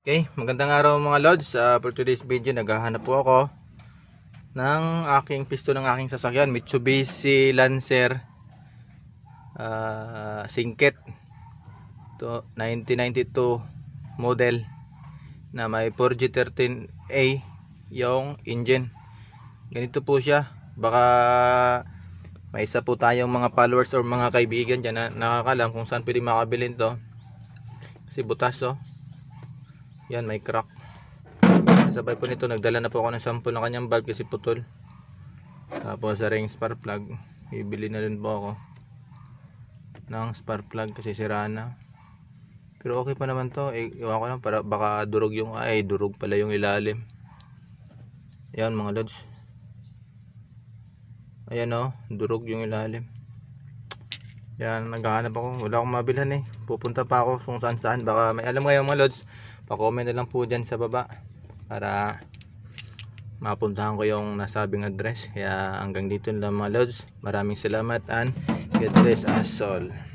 Okay, magandang araw mga lods. Uh, for today's video, naghahanap po ako ng aking pisto ng aking sasakyan. Mitsubishi Lancer uh, Singket. To 1992 model na may 4G13A yung engine. Ganito po siya. Baka may isa po tayong mga followers or mga kaibigan dyan na nakakalam kung saan pwede makabilin to. Kasi butas oh. Yan, may crack. Sabay po nito, nagdala na po ako ng sample ng kanyang valve kasi putol. Tapos sa ring spark plug, bibili na rin po ako ng spark plug kasi sira na. Pero okay pa naman to. Eh, iwan ko lang para baka durog yung ay durog pala yung ilalim. Yan mga lods. Ayan oh, durog yung ilalim. Yan, naghahanap ako. Wala akong mabilhan eh. Pupunta pa ako kung saan saan. Baka may alam ngayon mga lods. Pa-comment na lang po dyan sa baba. Para mapuntahan ko yung nasabing address. Kaya hanggang dito lang mga lods. Maraming salamat and God bless us all.